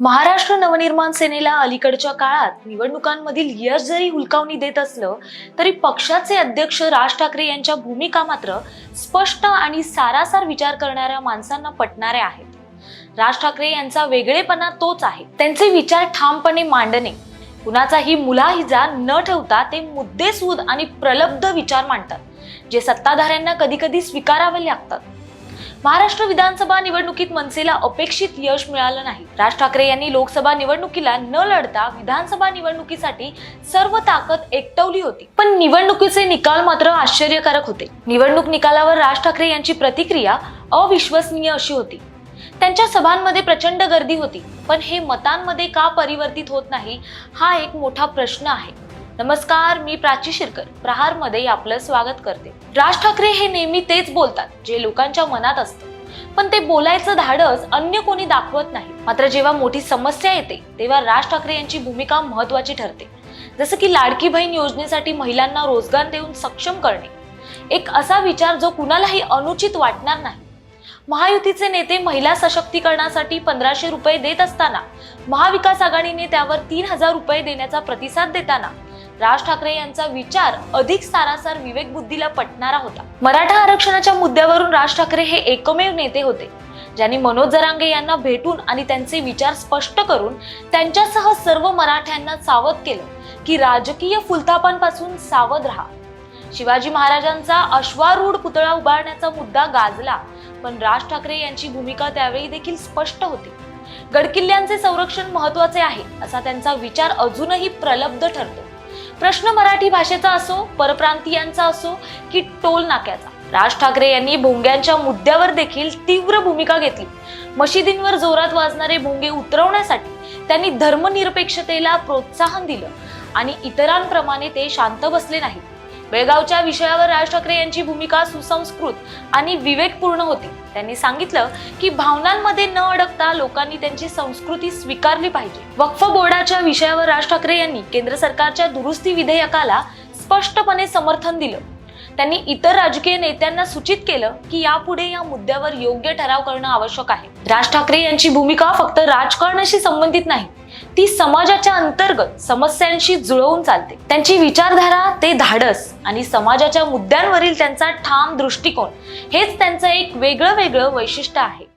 महाराष्ट्र नवनिर्माण सेनेला अलीकडच्या काळात निवडणुकांमधील यश जरी हुलकावणी देत असलं तरी पक्षाचे अध्यक्ष राज ठाकरे यांच्या भूमिका मात्र स्पष्ट आणि सारासार विचार करणाऱ्या माणसांना पटणाऱ्या आहेत. राज ठाकरे यांचा वेगळेपणा तोच आहे. त्यांचे विचार ठामपणे मांडणे. कुणाचाही मुलाहिजा न ठेवता ते मुद्देसूद आणि प्रलब्ध विचार मांडतात जे सत्ताधाऱ्यांना कधी कधी स्वीकारावे लागतात. महाराष्ट्र विधानसभा निवडणुकीत मनसेला अपेक्षित यश मिळालं नाही. राज ठाकरे यांनी लोकसभा निवडणुकीला न लढता विधानसभा निवडणुकीसाठी सर्व ताकद एकटवली होती. पण निवडणुकीचे निकाल मात्र आश्चर्यकारक होते. निवडणूक निकालावर राज ठाकरे यांची प्रतिक्रिया अविश्वसनीय अशी होती. त्यांच्या सभांमध्ये प्रचंड गर्दी होती. पण हे मतांमध्ये का परिवर्तित होत नाही हा एक मोठा प्रश्न आहे. नमस्कार मी प्राची शिरकर. प्रहारमध्ये आपलं स्वागत करते. राज ठाकरे हे नेहमी तेच बोलतात जे लोकांच्या मनात असतं. पण ते बोलायचं धाडस अन्य कोणी दाखवत नाही. मात्र जेव्हा मोठी समस्या येते तेव्हा राज ठाकरे यांची भूमिका महत्वाची ठरते. जसं की लाडकी बहीण योजनेसाठी महिलांना रोजगार देऊन सक्षम करणे. एक असा विचार जो कुणालाही अनुचित वाटणार नाही. महायुतीचे नेते महिला सशक्तीकरणासाठी पंधराशे रुपये देत असताना महाविकास आघाडीने त्यावर तीन हजार रुपये देण्याचा प्रतिसाद देताना राज ठाकरे यांचा विचार अधिक सारासार विवेक बुद्धीला पटणारा होता. मराठा आरक्षणाच्या मुद्द्यावरून राज ठाकरे हे एकमेव नेते होते ज्यांनी मनोज जरांगे यांना भेटून आणि त्यांचे विचार स्पष्ट करून त्यांच्यासह सर्व मराठ्यांना सावध केलं की राजकीय फुलतापांपासून सावध राहा. शिवाजी महाराजांचा अश्वारूढ पुतळा उभारण्याचा मुद्दा गाजला पण राज ठाकरे यांची भूमिका त्यावेळी देखील स्पष्ट होती. गडकिल्ल्यांचे संरक्षण महत्त्वाचे आहे असा त्यांचा विचार अजूनही प्रलब्ध ठरतो. प्रश्न मराठी भाषेचा असो परप्रांतीयांचा असो की टोल नाक्याचा. राज ठाकरे यांनी भोंग्यांच्या मुद्द्यावर देखील तीव्र भूमिका घेतली. मशिदींवर जोरात वाजणारे भोंगे उतरवण्यासाठी त्यांनी धर्मनिरपेक्षतेला प्रोत्साहन दिलं आणि इतरांप्रमाणे ते शांत बसले नाहीत. बेळगावच्या विषयावर राज ठाकरे यांची भूमिका सुसंस्कृत आणि विवेकपूर्ण होती. त्यांनी सांगितलं की भावनांमध्ये न अडकता लोकांनी त्यांची संस्कृती स्वीकारली पाहिजे. वक्फ बोर्डाच्या विषयावर राज ठाकरे यांनी केंद्र सरकारच्या दुरुस्ती विधेयकाला स्पष्टपणे समर्थन दिलं. त्यांनी इतर राजकीय नेत्यांना सूचित केलं की यापुढे या मुद्द्यावर योग्य ठराव करणं आवश्यक आहे. राज ठाकरे यांची भूमिका फक्त राजकारणाशी संबंधित नाही ती समाजाच्या अंतर्गत समस्यांशी जुळवून चालते. त्यांची विचारधारा ते धाडस आणि समाजाच्या मुद्द्यांवरील त्यांचा ठाम दृष्टिकोन हेच त्यांचं एक वेगळं वेगळं वैशिष्ट्य आहे.